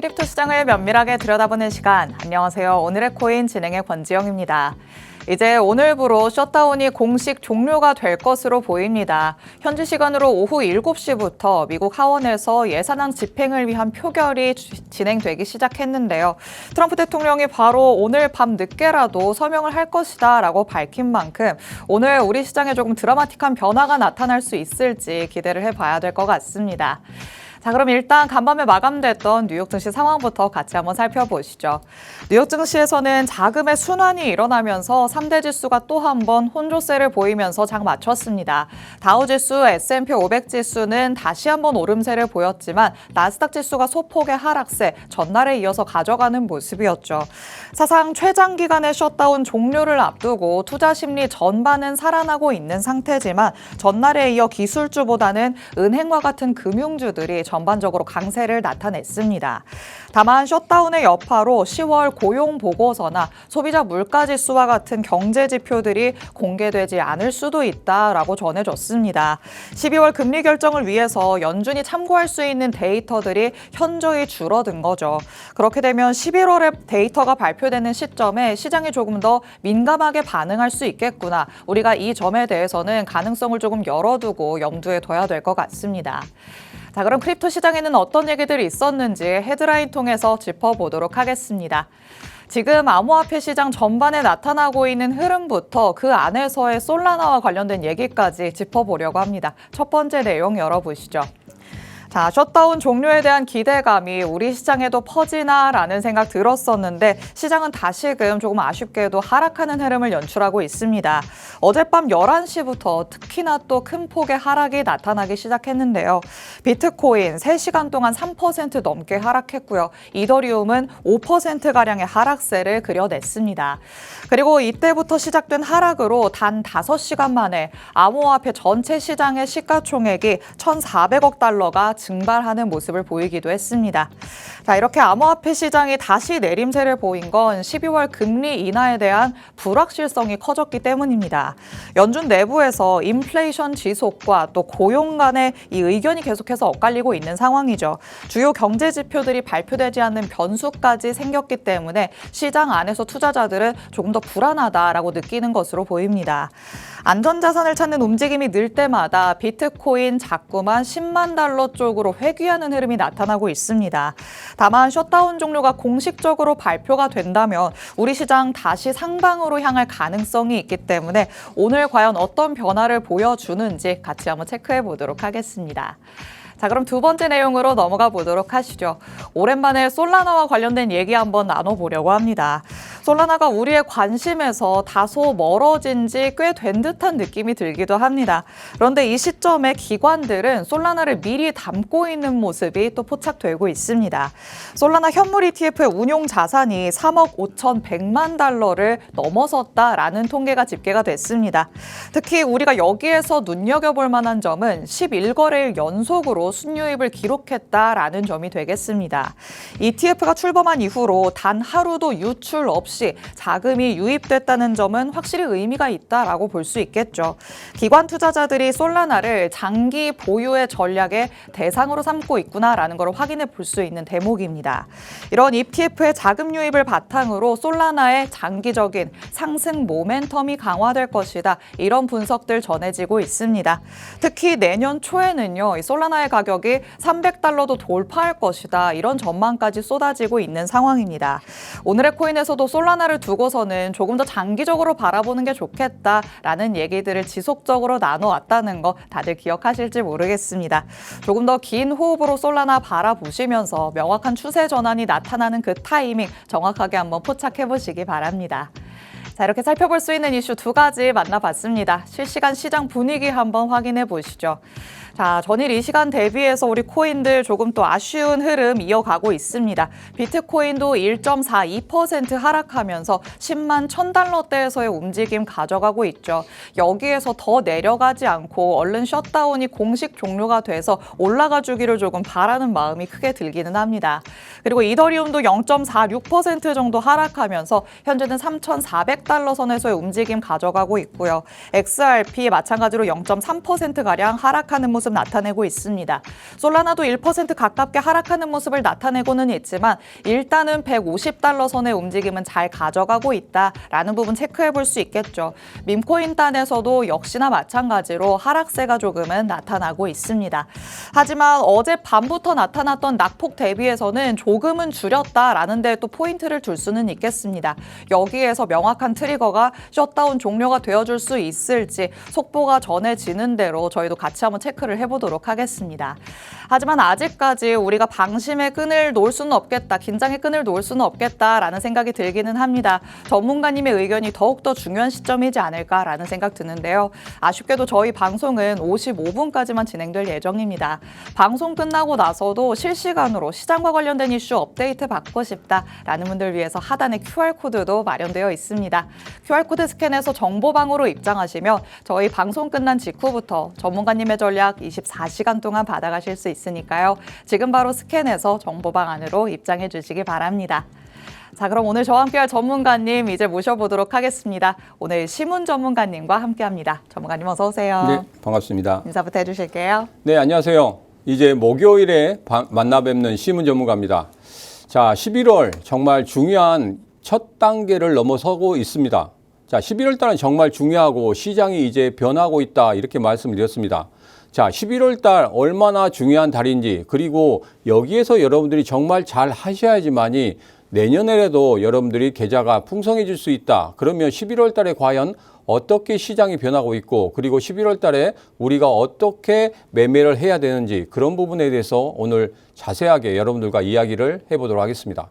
크립토 시장을 면밀하게 들여다보는 시간. 안녕하세요. 오늘의 코인 진행의 권지영입니다. 이제 오늘부로 셧다운이 공식 종료가 될 것으로 보입니다. 현지 시간으로 오후 7시부터 미국 하원에서 예산안 집행을 위한 표결이 주- 진행되기 시작했는데요. 트럼프 대통령이 바로 오늘 밤 늦게라도 서명을 할 것이다 라고 밝힌 만큼 오늘 우리 시장에 조금 드라마틱한 변화가 나타날 수 있을지 기대를 해봐야 될 것 같습니다. 자, 그럼 일단 간밤에 마감됐던 뉴욕 증시 상황부터 같이 한번 살펴보시죠. 뉴욕 증시에서는 자금의 순환이 일어나면서 3대 지수가 또 한 번 혼조세를 보이면서 장 맞췄습니다. 다우 지수, S&P 500 지수는 다시 한번 오름세를 보였지만 나스닥 지수가 소폭의 하락세, 전날에 이어서 가져가는 모습이었죠. 사상 최장 기간의 셧다운 종료를 앞두고 투자 심리 전반은 살아나고 있는 상태지만 전날에 이어 기술주보다는 은행과 같은 금융주들이 전반적으로 강세를 나타냈습니다. 다만 셧다운의 여파로 10월 고용 보고서나 소비자 물가 지수와 같은 경제 지표들이 공개되지 않을 수도 있다라고 전해졌습니다. 12월 금리 결정을 위해서 연준이 참고할 수 있는 데이터들이 현저히 줄어든 거죠. 그렇게 되면 11월에 데이터가 발표되는 시점에 시장이 조금 더 민감하게 반응할 수 있겠구나. 우리가 이 점에 대해서는 가능성을 조금 열어두고 염두에 둬야 될 것 같습니다. 자, 그럼 크립토 시장에는 어떤 얘기들이 있었는지 헤드라인 통해서 짚어보도록 하겠습니다. 지금 암호화폐 시장 전반에 나타나고 있는 흐름부터 그 안에서의 솔라나와 관련된 얘기까지 짚어보려고 합니다. 첫 번째 내용 열어보시죠. 자, 셧다운 종료에 대한 기대감이 우리 시장에도 퍼지나라는 생각 들었었는데 시장은 다시금 조금 아쉽게도 하락하는 흐름을 연출하고 있습니다. 어젯밤 11시부터 특히나 또 큰 폭의 하락이 나타나기 시작했는데요. 비트코인 3시간 동안 3% 넘게 하락했고요. 이더리움은 5%가량의 하락세를 그려냈습니다. 그리고 이때부터 시작된 하락으로 단 5시간 만에 암호화폐 전체 시장의 시가총액이 1,400억 달러가 증발하는 모습을 보이기도 했습니다. 자, 이렇게 암호화폐 시장이 다시 내림세를 보인 건 12월 금리 인하에 대한 불확실성이 커졌기 때문입니다. 연준 내부에서 인플레이션 지속과 또 고용 간의 이 의견이 계속해서 엇갈리고 있는 상황이죠. 주요 경제 지표들이 발표되지 않는 변수까지 생겼기 때문에 시장 안에서 투자자들은 조금 더 불안하다라고 느끼는 것으로 보입니다. 안전자산을 찾는 움직임이 늘 때마다 비트코인 자꾸만 10만 달러 쪽 으로 회귀하는 흐름이 나타나고 있습니다. 다만 셧다운 종료가 공식적으로 발표가 된다면 우리 시장 다시 상방으로 향할 가능성이 있기 때문에 오늘 과연 어떤 변화를 보여주는지 같이 한번 체크해 보도록 하겠습니다. 자, 그럼 두 번째 내용으로 넘어가 보도록 하시죠. 오랜만에 솔라나와 관련된 얘기 한번 나눠보려고 합니다. 솔라나가 우리의 관심에서 다소 멀어진 지 꽤 된 듯한 느낌이 들기도 합니다. 그런데 이 시점에 기관들은 솔라나를 미리 담고 있는 모습이 또 포착되고 있습니다. 솔라나 현물 ETF의 운용 자산이 3억 5,100만 달러를 넘어섰다라는 통계가 집계가 됐습니다. 특히 우리가 여기에서 눈여겨볼 만한 점은 11거래일 연속으로 순유입을 기록했다라는 점이 되겠습니다. ETF가 출범한 이후로 단 하루도 유출 없이 자금이 유입됐다는 점은 확실히 의미가 있다라고 볼 수 있겠죠. 기관 투자자들이 솔라나를 장기 보유의 전략의 대상으로 삼고 있구나라는 걸 확인해 볼 수 있는 대목입니다. 이런 ETF의 자금 유입을 바탕으로 솔라나의 장기적인 상승 모멘텀이 강화될 것이다. 이런 분석들 전해지고 있습니다. 특히 내년 초에는요, 이 솔라나의 가격이 300달러도 돌파할 것이다. 이런 전망까지 쏟아지고 있는 상황입니다. 오늘의 코인에서도 솔 라나를 두고서는 조금 더 장기적으로 바라보는 게 좋겠다라는 얘기들을 지속적으로 나눠왔다는 거 다들 기억하실지 모르겠습니다. 조금 더 긴 호흡으로 솔라나 바라보시면서 명확한 추세 전환이 나타나는 그 타이밍 정확하게 한번 포착해 보시기 바랍니다. 자, 이렇게 살펴볼 수 있는 이슈 두 가지 만나봤습니다. 실시간 시장 분위기 한번 확인해 보시죠. 자, 전일 이 시간 대비해서 우리 코인들 조금 또 아쉬운 흐름 이어가고 있습니다. 비트코인도 1.42% 하락하면서 10만 1000달러대에서의 움직임 가져가고 있죠. 여기에서 더 내려가지 않고 얼른 셧다운이 공식 종료가 돼서 올라가 주기를 조금 바라는 마음이 크게 들기는 합니다. 그리고 이더리움도 0.46% 정도 하락하면서 현재는 3,400달러 선에서의 움직임 가져가고 있고요. XRP 마찬가지로 0.3%가량 하락하는 모습 모습 나타내고 있습니다. 솔라나도 1% 가깝게 하락하는 모습을 나타내고는 있지만 일단은 150달러 선의 움직임은 잘 가져가고 있다라는 부분 체크해 볼 수 있겠죠. 밈코인 단에서도 역시나 마찬가지로 하락세가 조금은 나타나고 있습니다. 하지만 어제 밤부터 나타났던 낙폭 대비해서는 조금은 줄였다라는 데 또 포인트를 둘 수는 있겠습니다. 여기에서 명확한 트리거가 셧다운 종료가 되어줄 수 있을지 속보가 전해지는 대로 저희도 같이 한번 체크를 해보도록 하겠습니다. 하지만 아직까지 우리가 방심의 끈을 놓을 수는 없겠다, 긴장의 끈을 놓을 수는 없겠다라는 생각이 들기는 합니다. 전문가님의 의견이 더욱더 중요한 시점이지 않을까라는 생각 드는데요. 아쉽게도 저희 방송은 55분까지만 진행될 예정입니다. 방송 끝나고 나서도 실시간으로 시장과 관련된 이슈 업데이트 받고 싶다라는 분들 위해서 하단에 QR코드도 마련되어 있습니다. QR코드 스캔해서 정보방으로 입장하시면 저희 방송 끝난 직후부터 전문가님의 전략 24시간 동안 받아가실 수 있으니까요. 지금 바로 스캔해서 정보방 안으로 입장해 주시기 바랍니다. 자, 그럼 오늘 저와 함께할 전문가님 이제 모셔보도록 하겠습니다. 오늘 시문 전문가님과 함께합니다. 전문가님 어서 오세요. 네, 반갑습니다. 인사부터 해주실게요. 네, 안녕하세요. 이제 목요일에 바- 만나 뵙는 시문 전문가입니다. 자, 11월 정말 중요한 첫 단계를 넘어서고 있습니다. 자, 11월 달은 정말 중요하고 시장이 이제 변하고 있다 이렇게 말씀드렸습니다. 자, 11월 달 얼마나 중요한 달인지 그리고 여기에서 여러분들이 정말 잘 하셔야지만이 내년에라도 여러분들이 계좌가 풍성해질 수 있다. 그러면 11월 달에 과연 어떻게 시장이 변하고 있고 그리고 11월 달에 우리가 어떻게 매매를 해야 되는지 그런 부분에 대해서 오늘 자세하게 여러분들과 이야기를 해보도록 하겠습니다.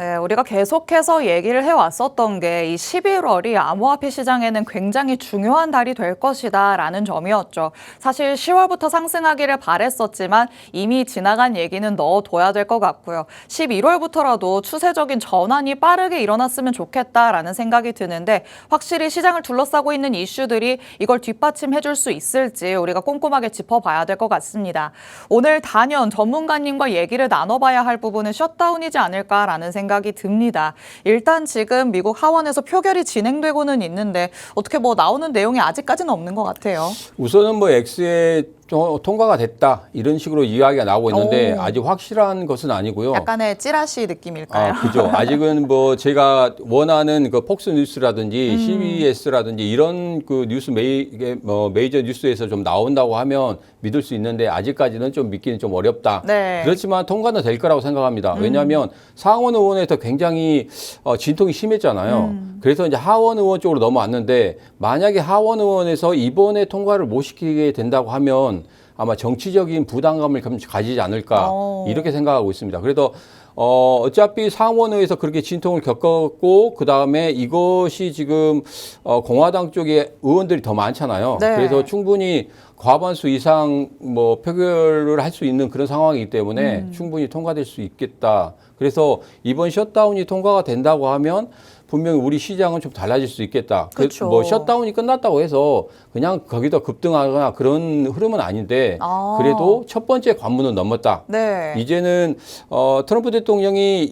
네, 우리가 계속해서 얘기를 해왔었던 게 이 11월이 암호화폐 시장에는 굉장히 중요한 달이 될 것이다라는 점이었죠. 사실 10월부터 상승하기를 바랬었지만 이미 지나간 얘기는 넣어둬야 될 것 같고요. 11월부터라도 추세적인 전환이 빠르게 일어났으면 좋겠다라는 생각이 드는데 확실히 시장을 둘러싸고 있는 이슈들이 이걸 뒷받침해줄 수 있을지 우리가 꼼꼼하게 짚어봐야 될 것 같습니다. 오늘 단연 전문가님과 얘기를 나눠봐야 할 부분은 셧다운이지 않을까라는 생각 이 듭니다. 일단 지금 미국 하원에서 표결이 진행되고는 있는데 어떻게 뭐 나오는 내용이 아직까지는 없는 것 같아요. 우선은 뭐 X에 통과가 됐다 이런 식으로 이야기가 나오고 있는데 오. 아직 확실한 것은 아니고요. 약간의 찌라시 느낌일까요? 아, 그죠. 아직은 뭐 제가 원하는 그 폭스 뉴스라든지 음. CBS라든지 이런 그 뉴스 메이, 뭐 메이저 뉴스에서 좀 나온다고 하면 믿을 수 있는데 아직까지는 좀 믿기는 좀 어렵다. 네. 음. 그렇지만 통과는 될 거라고 생각합니다. 왜냐하면 상원 의원에서 굉장히 어, 진통이 심했잖아요. 음. 그래서 이제 하원 의원 쪽으로 넘어왔는데 만약에 하원 의원에서 이번에 통과를 못 시키게 된다고 하면 아마 정치적인 부담감을 좀 가지지 않을까 어. 이렇게 생각하고 있습니다. 그래서 어, 어차피 상원의에서 그렇게 진통을 겪었고, 그 다음에 이것이 지금, 어, 공화당 쪽에 의원들이 더 많잖아요. 네. 그래서 충분히 과반수 이상 뭐 표결을 할 수 있는 그런 상황이기 때문에 음. 충분히 통과될 수 있겠다. 그래서 이번 셧다운이 통과가 된다고 하면 분명히 우리 시장은 좀 달라질 수 있겠다. 그 그쵸. 뭐 셧다운이 끝났다고 해서 그냥 거기다 급등하거나 그런 흐름은 아닌데 아. 그래도 첫 번째 관문은 넘었다. 네. 이제는 어, 트럼프 대통령이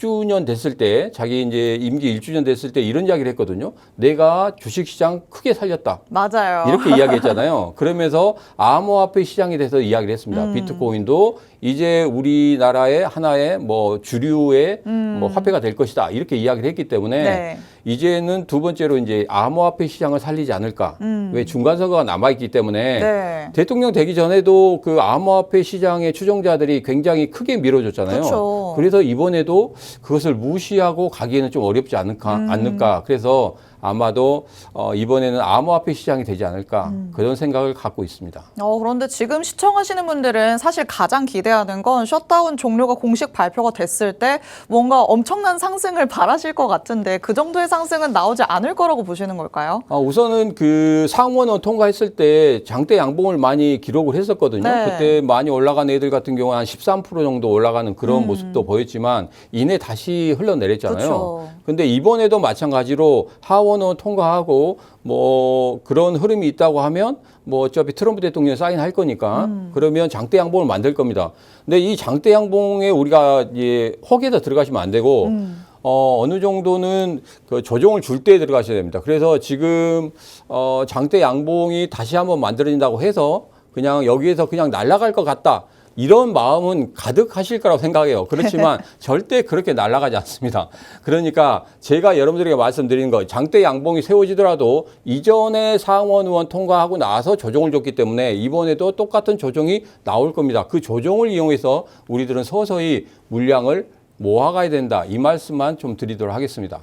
1주년 됐을 때 자기 이제 임기 1주년 됐을 때 이런 이야기를 했거든요. 내가 주식 시장 크게 살렸다. 맞아요. 이렇게 이야기했잖아요. 그러면서 암호화폐 시장에 대해서 이야기를 했습니다. 음. 비트코인도 이제 우리나라의 하나의 뭐 주류의 뭐 화폐가 될 것이다. 이렇게 이야기를 했기 때문에 음. 네. 이제는 두 번째로 이제 암호화폐 시장을 살리지 않을까. 음. 왜 중간 선거가 남아 있기 때문에 네. 대통령 되기 전에도 그 암호화폐 시장의 추종자들이 굉장히 크게 밀어줬잖아요. 그쵸. 그래서 이번에도 그것을 무시하고 가기에는 좀 어렵지 않을까, 음. 않을까. 그래서 아마도 어, 이번에는 암호화폐 시장이 되지 않을까 음. 그런 생각을 갖고 있습니다. 어, 그런데 지금 시청하시는 분들은 사실 가장 기대하는 건 셧다운 종료가 공식 발표가 됐을 때 뭔가 엄청난 상승을 바라실 것 같은데 그 정도의 상승은 나오지 않을 거라고 보시는 걸까요? 아, 우선은 그 상원은 통과했을 때 장대 양봉을 많이 기록을 했었거든요. 네. 그때 많이 올라간 애들 같은 경우는 한 13% 정도 올라가는 그런 음. 모습도 보였지만 이내 다시 흘러내렸잖아요. 그쵸. 근데 이번에도 마찬가지로 하원은 통과하고 뭐 그런 흐름이 있다고 하면 뭐 어차피 트럼프 대통령 사인할 거니까 음. 그러면 장대 양봉을 만들 겁니다. 근데 이 장대 양봉에 우리가 예, 허기에다 들어가시면 안 되고 음. 어, 어느 정도는 그 조정을 줄 때 들어가셔야 됩니다. 그래서 지금 어, 장대 양봉이 다시 한번 만들어진다고 해서 그냥 여기에서 그냥 날아갈 것 같다. 이런 마음은 가득하실 거라고 생각해요. 그렇지만 절대 그렇게 날아가지 않습니다. 그러니까 제가 여러분들에게 말씀드리는 거 장대 양봉이 세워지더라도 이전에 상원 의원 통과하고 나서 조정을 줬기 때문에 이번에도 똑같은 조정이 나올 겁니다. 그 조정을 이용해서 우리들은 서서히 물량을 모아가야 된다. 이 말씀만 좀 드리도록 하겠습니다.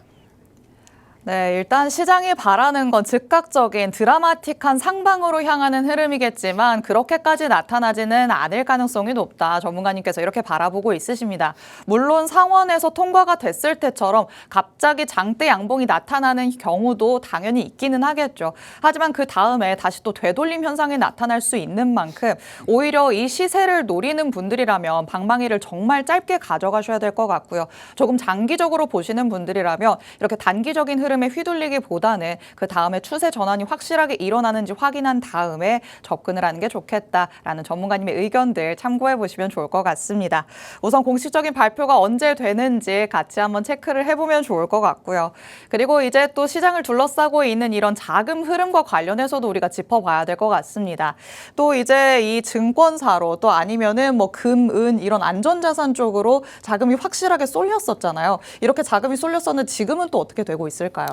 네, 일단 시장이 바라는 건 즉각적인 드라마틱한 상방으로 향하는 흐름이겠지만 그렇게까지 나타나지는 않을 가능성이 높다. 전문가님께서 이렇게 바라보고 있으십니다. 물론 상원에서 통과가 됐을 때처럼 갑자기 장대 양봉이 나타나는 경우도 당연히 있기는 하겠죠. 하지만 그 다음에 다시 또 되돌림 현상이 나타날 수 있는 만큼 오히려 이 시세를 노리는 분들이라면 방망이를 정말 짧게 가져가셔야 될 것 같고요. 조금 장기적으로 보시는 분들이라면 이렇게 단기적인 흐름 에 휘둘리기보다는 그 다음에 추세 전환이 확실하게 일어나는지 확인한 다음에 접근을 하는 게 좋겠다라는 전문가님의 의견들 참고해 보시면 좋을 것 같습니다. 우선 공식적인 발표가 언제 되는지 같이 한번 체크를 해보면 좋을 것 같고요. 그리고 이제 또 시장을 둘러싸고 있는 이런 자금 흐름과 관련해서도 우리가 짚어봐야 될 것 같습니다. 또 이제 이 증권사로 또 아니면은 뭐 금, 은 이런 안전자산 쪽으로 자금이 확실하게 쏠렸었잖아요. 이렇게 자금이 쏠렸었는데 지금은 또 어떻게 되고 있을까요?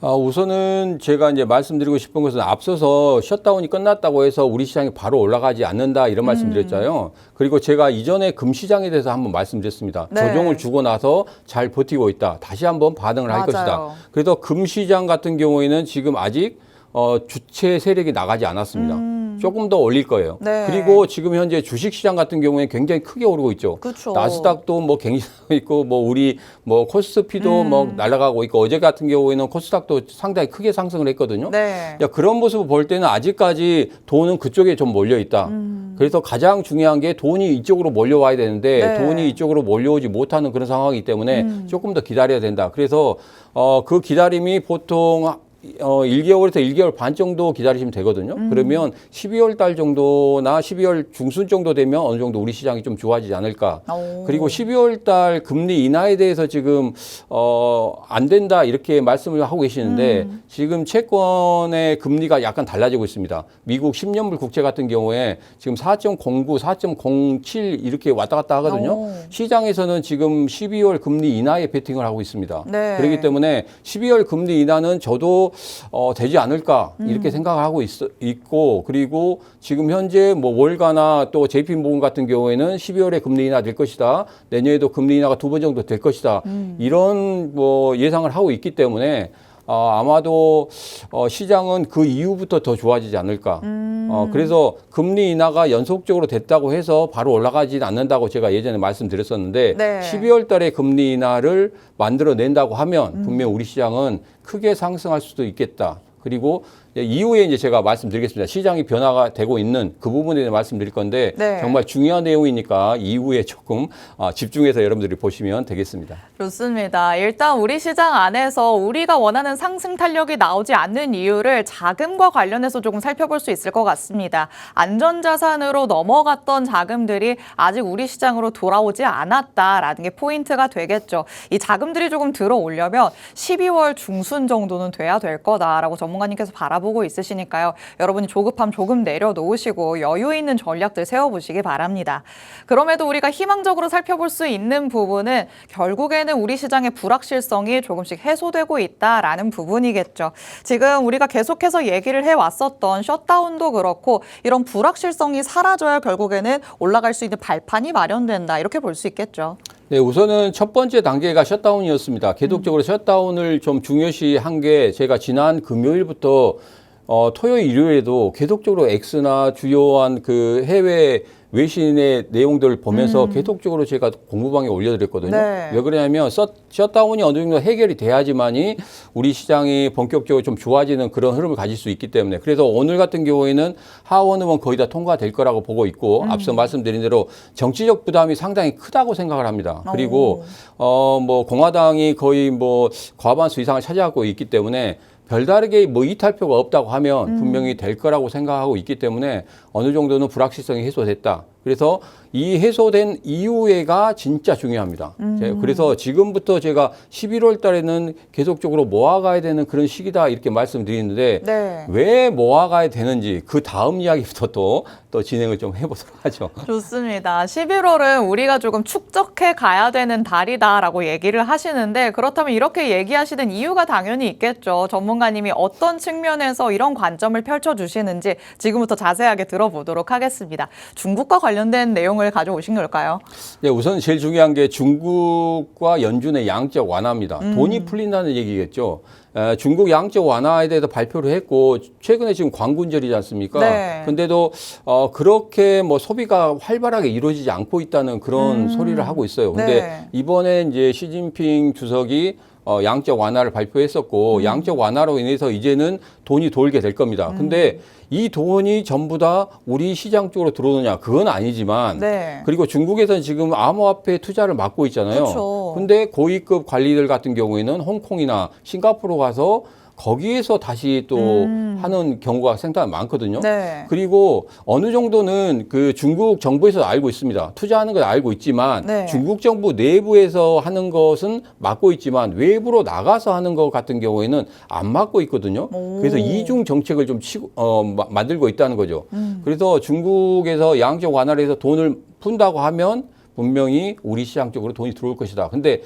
아, 우선은 제가 이제 말씀드리고 싶은 것은 앞서서 셧다운이 끝났다고 해서 우리 시장이 바로 올라가지 않는다 이런 말씀드렸잖아요. 그리고 제가 이전에 금시장에 대해서 한번 말씀드렸습니다. 네. 조정을 주고 나서 잘 버티고 있다. 다시 한번 반응을 할 맞아요. 것이다. 그래서 금시장 같은 경우에는 지금 아직 어, 주체 세력이 나가지 않았습니다. 조금 더 올릴 거예요. 음. 네. 그리고 지금 현재 주식 시장 같은 경우에 굉장히 크게 오르고 있죠. 그쵸. 나스닥도 뭐 굉장히 있고 뭐 우리 뭐 코스피도 음. 뭐 날아가고 있고 어제 같은 경우에는 코스닥도 상당히 크게 상승을 했거든요. 네. 야, 그런 모습을 볼 때는 아직까지 돈은 그쪽에 좀 몰려 있다. 그래서 가장 중요한 게 돈이 이쪽으로 몰려와야 되는데 네. 돈이 이쪽으로 몰려오지 못하는 그런 상황이기 때문에 조금 더 기다려야 된다. 그래서 어, 그 기다림이 보통 어, 1개월에서 1개월 반 정도 기다리시면 되거든요. 그러면 12월 달 정도나 12월 중순 정도 되면 어느 정도 우리 시장이 좀 좋아지지 않을까. 오. 그리고 12월 달 금리 인하에 대해서 지금 어, 안 된다 이렇게 말씀을 하고 계시는데 지금 채권의 금리가 약간 달라지고 있습니다. 미국 10년물 국채 같은 경우에 지금 4.09, 4.07 이렇게 왔다 갔다 하거든요. 오. 시장에서는 지금 12월 금리 인하에 베팅을 하고 있습니다. 네. 그렇기 때문에 12월 금리 인하는 저도 어, 되지 않을까 이렇게 음. 생각을 하고 있, 있고 그리고 지금 현재 뭐 월가나 또 JP 모금 같은 경우에는 12월에 금리 인하 될 것이다. 내년에도 금리 인하가 두 번 정도 될 것이다. 음. 이런 뭐 예상을 하고 있기 때문에 어, 아마도 어, 시장은 그 이후부터 더 좋아지지 않을까. 음. 어, 그래서 금리 인하가 연속적으로 됐다고 해서 바로 올라가지는 않는다고 제가 예전에 말씀드렸었는데 네. 12월 달에 금리 인하를 만들어 낸다고 하면 분명 우리 시장은 크게 상승할 수도 있겠다. 그리고 이후에 이제 제가 말씀드리겠습니다. 시장이 변화가 되고 있는 그 부분에 대해 말씀드릴 건데 네. 정말 중요한 내용이니까 이후에 조금 아, 집중해서 여러분들이 보시면 되겠습니다. 좋습니다. 일단 우리 시장 안에서 우리가 원하는 상승 탄력이 나오지 않는 이유를 자금과 관련해서 조금 살펴볼 수 있을 것 같습니다. 안전자산으로 넘어갔던 자금들이 아직 우리 시장으로 돌아오지 않았다라는 게 포인트가 되겠죠. 이 자금들이 조금 들어오려면 12월 중순 정도는 돼야 될 거다라고 전문가님께서 바라보고 있으시니까요. 여러분이 조급함 조금 내려놓으시고 여유 있는 전략들 세워보시기 바랍니다. 그럼에도 우리가 희망적으로 살펴볼 수 있는 부분은 결국에는 우리 시장의 불확실성이 조금씩 해소되고 있다라는 부분이겠죠. 지금 우리가 계속해서 얘기를 해왔었던 셧다운도 그렇고 이런 불확실성이 사라져야 결국에는 올라갈 수 있는 발판이 마련된다 이렇게 볼 수 있겠죠. 네, 우선은 첫 번째 단계가 셧다운이었습니다. 계속적으로 셧다운을 좀 중요시 한 게 제가 지난 금요일부터 어, 토요일, 일요일에도 계속적으로 엑스나 주요한 그 해외 외신의 내용들을 보면서 계속적으로 제가 공부방에 올려드렸거든요. 네. 왜 그러냐면 서, 셧다운이 어느 정도 해결이 돼야지만이 우리 시장이 본격적으로 좀 좋아지는 그런 흐름을 가질 수 있기 때문에 그래서 오늘 같은 경우에는 하원 의원 거의 다 통과될 거라고 보고 있고 앞서 말씀드린 대로 정치적 부담이 상당히 크다고 생각을 합니다. 그리고 어 뭐 공화당이 거의 뭐 과반수 이상을 차지하고 있기 때문에 별다르게 뭐 이탈표가 없다고 하면 분명히 될 거라고 생각하고 있기 때문에 어느 정도는 불확실성이 해소됐다. 그래서 이 해소된 이후에가 진짜 중요합니다. 제- 그래서 지금부터 제가 11월 달에는 계속적으로 모아가야 되는 그런 시기다 이렇게 말씀드리는데 네. 왜 모아가야 되는지 그 다음 이야기부터 또, 또 진행을 좀 해보도록 하죠. 좋습니다. 11월은 우리가 조금 축적해 가야 되는 달이다라고 얘기를 하시는데 그렇다면 이렇게 얘기하시는 이유가 당연히 있겠죠. 전문가님이 어떤 측면에서 이런 관점을 펼쳐주시는지 지금부터 자세하게 들어보도록 하겠습니다. 중국과 관련 된 내용을 가져오신 걸까요? 네, 우선 제일 중요한 게 중국과 연준의 양적 완화입니다. 돈이 풀린다는 얘기겠죠. 에, 중국 양적 완화에 대해서 발표를 했고 최근에 지금 광군절이지 않습니까? 네. 근데도 어, 그렇게 뭐 소비가 활발하게 이루어지지 않고 있다는 그런 소리를 하고 있어요. 근데 네. 이번에 이제 시진핑 주석이 어, 양적 완화를 발표했었고 음. 양적 완화로 인해서 이제는 돈이 돌게 될 겁니다. 근데 음. 이 돈이 전부 다 우리 시장 쪽으로 들어오느냐 그건 아니지만 네. 그리고 중국에서는 지금 암호화폐 투자를 막고 있잖아요. 그쵸. 근데 고위급 관리들 같은 경우에는 홍콩이나 싱가포르 가서 거기에서 다시 또 하는 경우가 생각이 많거든요. 음. 네. 그리고 어느 정도는 그 중국 정부에서 알고 있습니다. 투자하는 걸 알고 있지만 네. 중국 정부 내부에서 하는 것은 막고 있지만 외부로 나가서 하는 것 같은 경우에는 안 막고 있거든요. 오. 그래서 이중 정책을 좀 치고 어, 마- 만들고 있다는 거죠. 음. 그래서 중국에서 양적 완화를 해서 돈을 푼다고 하면 분명히 우리 시장 쪽으로 돈이 들어올 것이다. 근데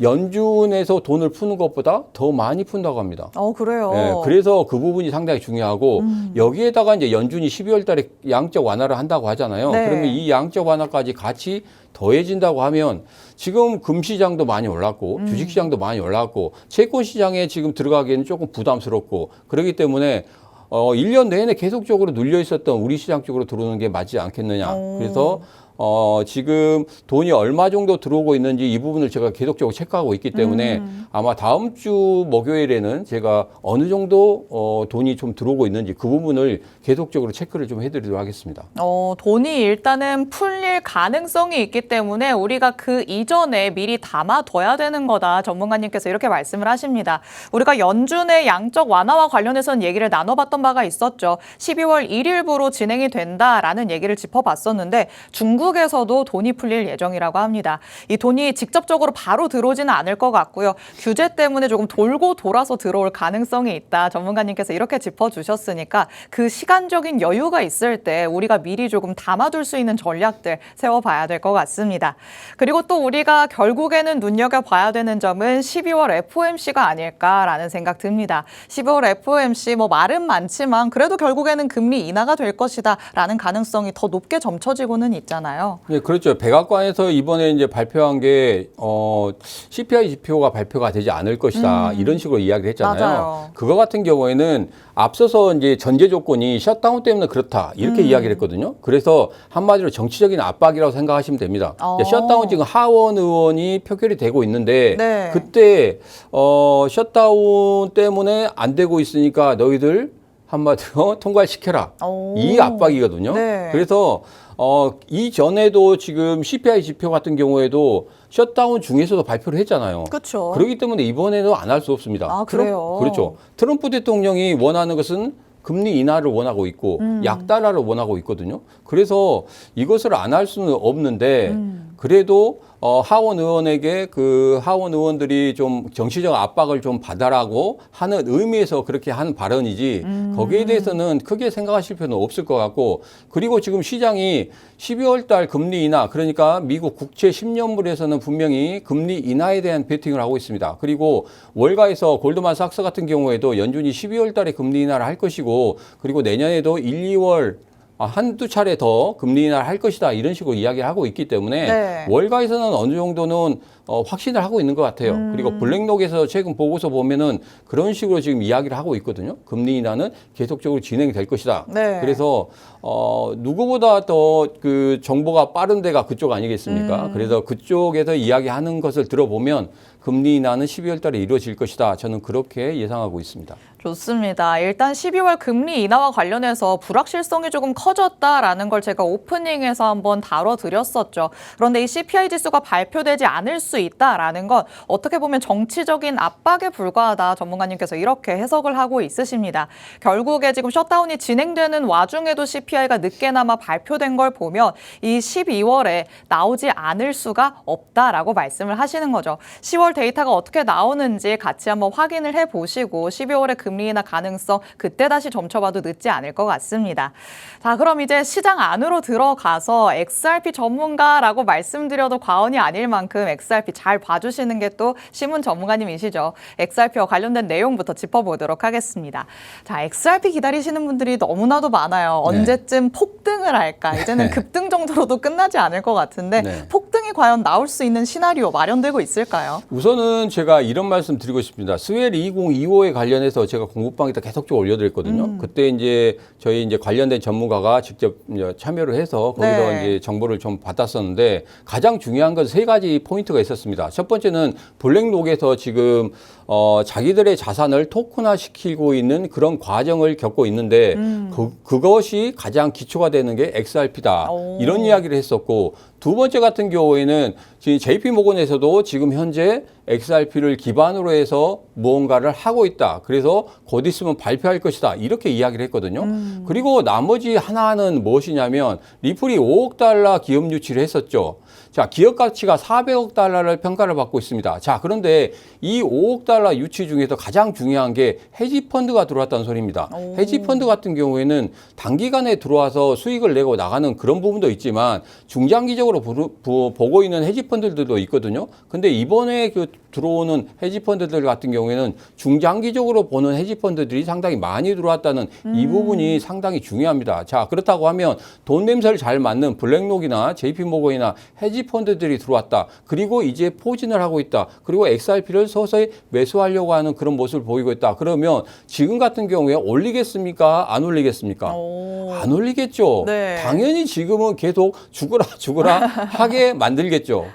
연준에서 돈을 푸는 것보다 더 많이 푼다고 합니다. 어, 그래요. 예, 그래서 그 부분이 상당히 중요하고 여기에다가 이제 연준이 12월 달에 양적 완화를 한다고 하잖아요. 네. 그러면 이 양적 완화까지 같이 더해진다고 하면 지금 금시장도 많이 올랐고 주식시장도 많이 올랐고 채권시장에 지금 들어가기에는 조금 부담스럽고 그렇기 때문에 어, 1년 내내 계속적으로 눌려 있었던 우리 시장 쪽으로 들어오는 게 맞지 않겠느냐. 오. 그래서 어, 지금 돈이 얼마 정도 들어오고 있는지 이 부분을 제가 계속적으로 체크하고 있기 때문에 아마 다음 주 목요일에는 제가 어느 정도 어, 돈이 좀 들어오고 있는지 그 부분을 계속적으로 체크를 좀 해드리도록 하겠습니다. 어, 돈이 일단은 풀릴 가능성이 있기 때문에 우리가 그 이전에 미리 담아둬야 되는 거다. 전문가님께서 이렇게 말씀을 하십니다. 우리가 연준의 양적 완화와 관련해서는 얘기를 나눠봤던 바가 있었죠. 12월 1일부로 진행이 된다라는 얘기를 짚어봤었는데 중국 에서도 돈이 풀릴 예정이라고 합니다. 이 돈이 직접적으로 바로 들어오지는 않을 것 같고요. 규제 때문에 조금 돌고 돌아서 들어올 가능성이 있다. 전문가님께서 이렇게 짚어주셨으니까 그 시간적인 여유가 있을 때 우리가 미리 조금 담아둘 수 있는 전략들 세워봐야 될 것 같습니다. 그리고 또 우리가 결국에는 눈여겨봐야 되는 점은 12월 FOMC가 아닐까라는 생각 듭니다. 12월 FOMC 뭐 말은 많지만 그래도 결국에는 금리 인하가 될 것이다라는 가능성이 더 높게 점쳐지고는 있잖아요. 네, 그렇죠. 백악관에서 이번에 이제 발표한 게, 어, CPI 지표가 발표가 되지 않을 것이다. 이런 식으로 이야기를 했잖아요. 음. 맞아요. 그거 같은 경우에는 앞서서 이제 전제 조건이 셧다운 때문에 그렇다. 이렇게 음. 이야기를 했거든요. 그래서 한마디로 정치적인 압박이라고 생각하시면 됩니다. 어. 셧다운 지금 하원 의원이 표결이 되고 있는데 네. 그때, 어, 셧다운 때문에 안 되고 있으니까 너희들 한마디로 통과시켜라. 오. 이 압박이거든요. 네. 그래서 어, 이전에도 지금 CPI 지표 같은 경우에도 셧다운 중에서도 발표를 했잖아요. 그렇죠. 그렇기 때문에 이번에도 안 할 수 없습니다. 아, 트럼- 그래요? 그렇죠. 트럼프 대통령이 원하는 것은 금리 인하를 원하고 있고 음. 약달러를 원하고 있거든요. 그래서 이것을 안 할 수는 없는데 음. 그래도 어, 하원 의원에게 그 하원 의원들이 좀 정치적 압박을 좀 받아라고 하는 의미에서 그렇게 한 발언이지 음. 거기에 대해서는 크게 생각하실 필요는 없을 것 같고 그리고 지금 시장이 12월 달 금리 인하 그러니까 미국 국채 10년물에서는 분명히 금리 인하에 대한 베팅을 하고 있습니다. 그리고 월가에서 골드만삭스 같은 경우에도 연준이 12월 달에 금리 인하를 할 것이고 그리고 내년에도 1, 2월 아, 한두 차례 더 금리 인하를 할 것이다 이런 식으로 이야기를 하고 있기 때문에 네. 월가에서는 어느 정도는 어, 확신을 하고 있는 것 같아요. 음. 그리고 블랙록에서 최근 보고서 보면은 그런 식으로 지금 이야기를 하고 있거든요. 금리 인하는 계속적으로 진행이 될 것이다. 네. 그래서 어, 누구보다 더 그 정보가 빠른 데가 그쪽 아니겠습니까? 음. 그래서 그쪽에서 이야기하는 것을 들어보면 금리 인하는 12월 달에 이루어질 것이다. 저는 그렇게 예상하고 있습니다. 좋습니다. 일단 12월 금리 인하와 관련해서 불확실성이 조금 커졌다라는 걸 제가 오프닝에서 한번 다뤄드렸었죠. 그런데 이 CPI 지수가 발표되지 않을 수 있다라는 건 어떻게 보면 정치적인 압박에 불과하다 전문가님께서 이렇게 해석을 하고 있으십니다. 결국에 지금 셧다운이 진행되는 와중에도 CPI가 늦게나마 발표된 걸 보면 이 12월에 나오지 않을 수가 없다라고 말씀을 하시는 거죠. 10월 데이터가 어떻게 나오는지 같이 한번 확인을 해 보시고 12월에 금리 인하 가능성 그때 다시 점쳐봐도 늦지 않을 것 같습니다. 자, 그럼 이제 시장 안으로 들어가서 XRP 전문가라고 말씀드려도 과언이 아닐 만큼 XRP 잘 봐주시는 게 또 신문 전문가님이시죠. XRP와 관련된 내용부터 짚어보도록 하겠습니다. 자, XRP 기다리시는 분들이 너무나도 많아요. 네. 언제쯤 폭등을 할까? 이제는 네. 급등 정도로도 끝나지 않을 것 같은데 네. 폭등이 과연 나올 수 있는 시나리오 마련되고 있을까요? 우선은 제가 이런 말씀 드리고 싶습니다. 스웰 2025에 관련해서 제가 공부방에다 계속적으로 올려드렸거든요. 음. 그때 이제 저희 이제 관련된 전문가가 직접 참여를 해서 거기서 네. 이제 정보를 좀 받았었는데 가장 중요한 건 세 가지 포인트가 있었습니다. 첫 번째는 블랙록에서 지금 어, 자기들의 자산을 토큰화 시키고 있는 그런 과정을 겪고 있는데 음. 그, 그것이 가장 기초가 되는 게 XRP다. 오. 이런 이야기를 했었고 두 번째 같은 경우에는 JP 모건에서도 지금 현재 XRP를 기반으로 해서 무언가를 하고 있다. 그래서 곧 있으면 발표할 것이다. 이렇게 이야기를 했거든요. 그리고 나머지 하나는 무엇이냐면 리플이 5억 달러 기업 유치를 했었죠. 자, 기업 가치가 400억 달러를 평가를 받고 있습니다. 자, 그런데 이 5억 달러 유치 중에서 가장 중요한 게 헤지 펀드가 들어왔다는 소리입니다. 오. 헤지 펀드 같은 경우에는 단기간에 들어와서 수익을 내고 나가는 그런 부분도 있지만 중장기적으로 보고 있는 헤지 펀드 들도 있거든요. 근데 이번에 그 들어오는 헤지 펀드들 같은 경우에는 중장기적으로 보는 헤지 펀드들이 상당히 많이 들어왔다는 이 부분이 상당히 중요합니다. 자, 그렇다고 하면 돈 냄새를 잘 맡는 블랙록이나 JP 모건이나 헤지 펀드들이 들어왔다. 그리고 이제 포진을 하고 있다. 그리고 XRP를 서서히 매수하려고 하는 그런 모습을 보이고 있다. 그러면 지금 같은 경우에 올리겠습니까? 안 올리겠습니까? 오. 안 올리겠죠. 네. 당연히 지금은 계속 죽어라 죽어라 하게 만들겠죠.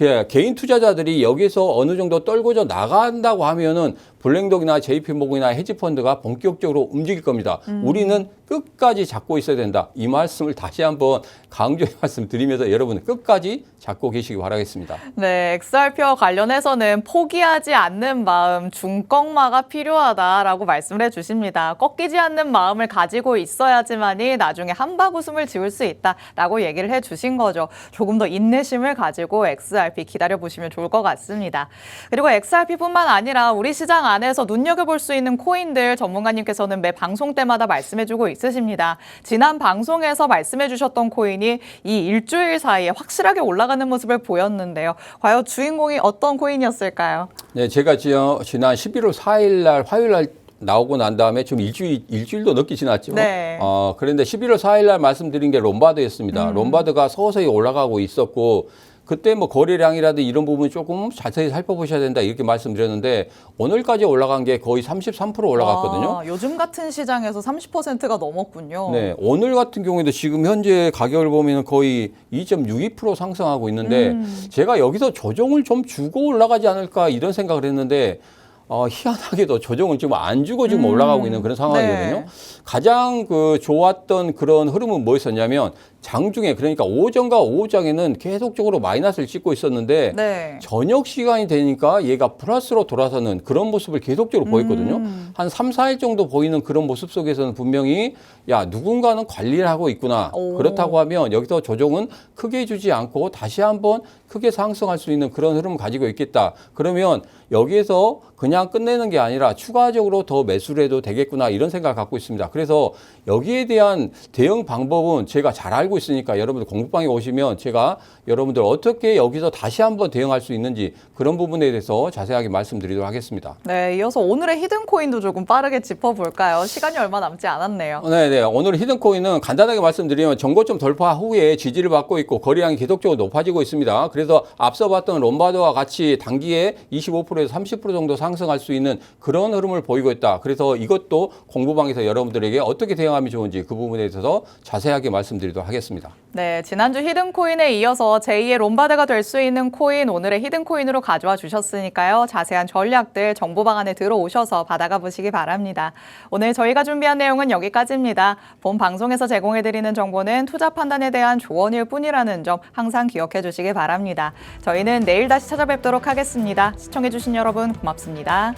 예, 개인 투자자들이 여기서 어느 정도 떨궈져 나간다고 하면은 블랙록이나 JP모건이나 헤지펀드가 본격적으로 움직일 겁니다. 음. 우리는 끝까지 잡고 있어야 된다. 이 말씀을 다시 한번 강조의 말씀 드리면서 여러분 끝까지 잡고 계시기 바라겠습니다. 네, XRP와 관련해서는 포기하지 않는 마음, 중꺾마가 필요하다라고 말씀을 해주십니다. 꺾이지 않는 마음을 가지고 있어야지만이 나중에 한박 웃음을 지을 수 있다라고 얘기를 해주신 거죠. 조금 더 인내심을 가지고 XRP 기다려보시면 좋을 것 같습니다. 그리고 XRP뿐만 아니라 우리 시장 안에서 눈여겨볼 수 있는 코인들 전문가님께서는 매 방송 때마다 말씀해주고 있으십니다. 지난 방송에서 말씀해주셨던 코인이 이 일주일 사이에 확실하게 올라가는 모습을 보였는데요. 과연 주인공이 어떤 코인이었을까요? 네, 제가 지난 11월 4일 날 화요일 날 나오고 난 다음에 좀 일주일 일주일도 넘게 지났죠. 네. 어, 그런데 11월 4일 날 말씀드린 게 롬바드였습니다. 음. 롬바드가 서서히 올라가고 있었고 그때 뭐 거래량이라든 이런 부분 조금 자세히 살펴보셔야 된다 이렇게 말씀드렸는데 오늘까지 올라간 게 거의 33% 올라갔거든요. 아, 요즘 같은 시장에서 30%가 넘었군요. 네, 오늘 같은 경우에도 지금 현재 가격을 보면 거의 2.62% 상승하고 있는데 음. 제가 여기서 조정을 좀 주고 올라가지 않을까 이런 생각을 했는데 어, 희한하게도 조정을 지금 안 주고 지금 음. 올라가고 있는 그런 상황이거든요. 네. 가장 그 좋았던 그런 흐름은 뭐였었냐면 장중에 그러니까 오전과 오후장에는 계속적으로 마이너스를 찍고 있었는데 네. 저녁 시간이 되니까 얘가 플러스로 돌아서는 그런 모습을 계속적으로 보였거든요. 음. 한 3, 4일 정도 보이는 그런 모습 속에서는 분명히 야, 누군가는 관리를 하고 있구나. 오. 그렇다고 하면 여기서 조정은 크게 주지 않고 다시 한번 크게 상승할 수 있는 그런 흐름을 가지고 있겠다. 그러면 여기에서 그냥 끝내는 게 아니라 추가적으로 더 매수를 해도 되겠구나 이런 생각을 갖고 있습니다. 그래서 여기에 대한 대응 방법은 제가 잘 알고 있으니까 여러분들 공부방에 오시면 제가 여러분들 어떻게 여기서 다시 한번 대응할 수 있는지 그런 부분에 대해서 자세하게 말씀드리도록 하겠습니다. 네, 이어서 오늘의 히든 코인도 조금 빠르게 짚어볼까요? 시간이 얼마 남지 않았네요. 네, 네. 오늘 히든 코인은 간단하게 말씀드리면 정고점 돌파 후에 지지를 받고 있고 거래량이 계속적으로 높아지고 있습니다. 그래서 앞서 봤던 롬바드와 같이 단기에 25%에서 30% 정도 상승할 수 있는 그런 흐름을 보이고 있다. 그래서 이것도 공부방에서 여러분들에게 어떻게 대응하면 좋은지 그 부분에 있어서 자세하게 말씀드리도록 하겠습니다. 하겠습니다. 네, 지난주 히든 코인에 이어서 제2의 롬바드가 될 수 있는 코인 오늘의 히든 코인으로 가져와 주셨으니까요. 자세한 전략들 정보 방안에 들어오셔서 받아가 보시기 바랍니다. 오늘 저희가 준비한 내용은 여기까지입니다. 본 방송에서 제공해 드리는 정보는 투자 판단에 대한 조언일 뿐이라는 점 항상 기억해 주시기 바랍니다. 저희는 내일 다시 찾아뵙도록 하겠습니다. 시청해 주신 여러분 고맙습니다.